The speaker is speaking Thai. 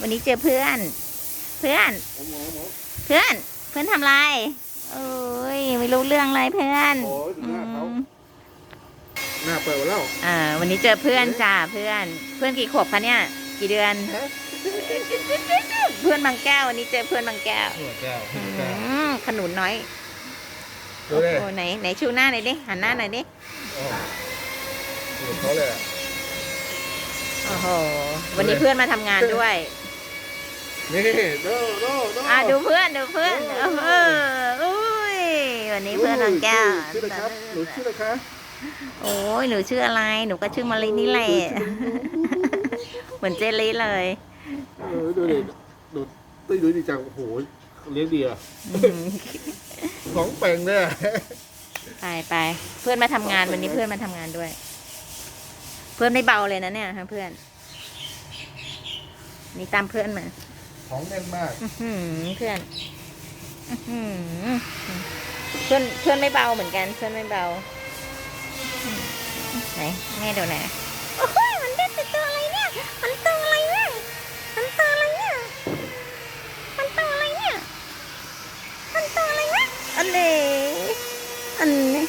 วันนี้เจอเพื่อน เพื่อนหมอหมอหมอเพื่อน เพื่อนทำไรโอ้ยไม่รู้เรื่องอะไรเพื่อนโอ้ยดูหน้าเขา อืมหน้าเปิดหมดแล้วอ่า วันนี้เจอเพื่อนจ้าเพื่อน เพื่อนกี่ขวบคะเนี่ย กี่เดือนฮะเพื่อนบางแก้ววันนี้เจอเพื่อนบางแก้วหัวแก้วอืหัวแก้วมขนุนน้อยดูโอ้ดิโหไหนไหนชูหน้าหน่อยดิหันหน้าหน่อยดิโอ้ดูเขาเลยอะ โอ้โหวันนี้เพื่อนมาทำงานด้วย นี่โดโดโดอะดูเพื่อนดูเพื่อนเอออุ้ยวันนี้เพื่อนบางแก้วชื่ออะไรครับหนูชื่ออะไรคะโอ้ยหนูชื่ออะไร หนูก็ชื่อมารินี่แหละเหมือนเจลลี่เลยเออดูดิดูตุ้ยดูดีจังโอ้โหเลี้ยงดีอะอืมของแปลงเนี่ยไปไปเพื่อนมาทำงานวันนี้เพื่อนมาทำงานด้วย เพื่อนไม่เบาเลยนะเนี่ยฮะเพื่อน นี่ตามเพื่อนมา ของแน่นมากเพื่อนเพื่อนเพื่อนไม่เบาเหมือนกัน เพื่อนไม่เบาไหนแม่ดูนะโอ้ยมันเป็นตัวอะไรเนี่ย มันตัวอะไรเนี่ย มันตัวอะไรเนี่ย มันตัวอะไรเนี่ย มันตัวอะไรเนี่ย อันนี้อันนี้